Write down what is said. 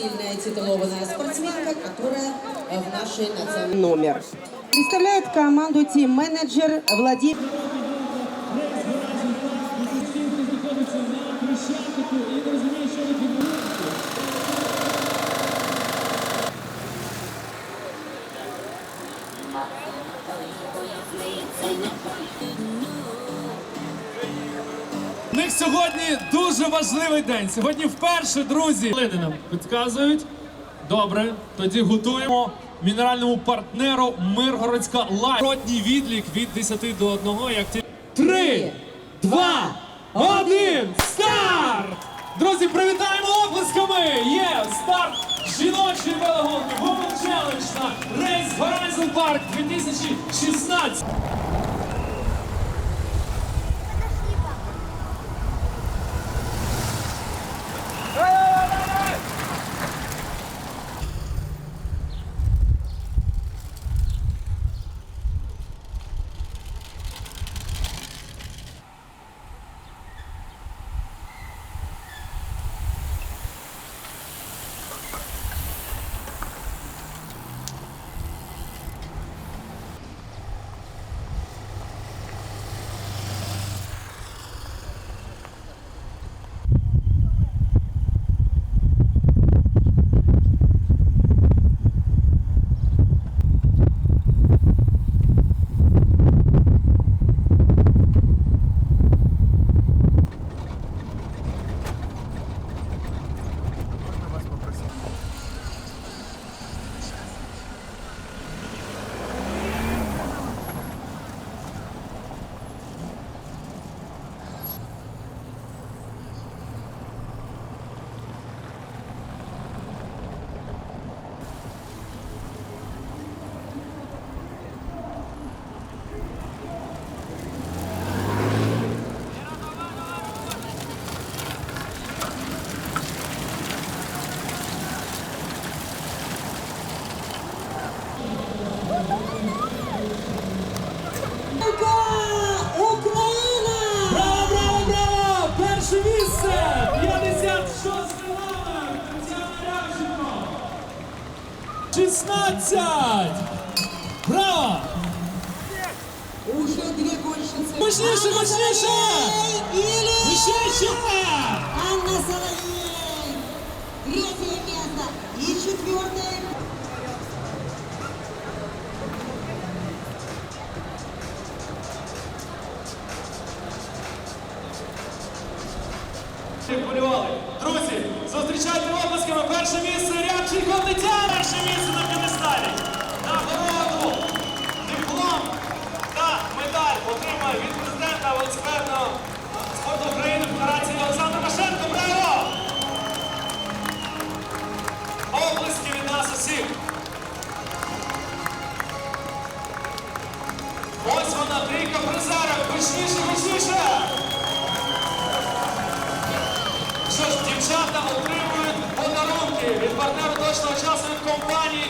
сильная титулованная спортсменка, которая э, в нашей национальной... номер. Представляет команду тим-менеджер Владимир. У них сьогодні дуже важливий день. Сьогодні вперше, друзі. Хвилини нам підказують. Добре, тоді готуємо мінеральному партнеру Миргородська Лайф. Ротній відлік від 10 до 1, як ті... Три, два, один, старт! Друзі, привітаємо оплесками! Є старт жіночої велогонки Women Challenge на Race Horizon Park 2016. 16! Браво! Уже две гонщицы. Мощнейше, Анна мощнейше! Соловей Или Ще, ще! Анна Соловей. Третье место. И четвертое. Полювали. Друзі, зустрічайте оплесками перше місце Ось вона, трійка призерів. Гучніше, гучніше! Що ж, дівчата отримують подарунки від партнера точного часу від компанії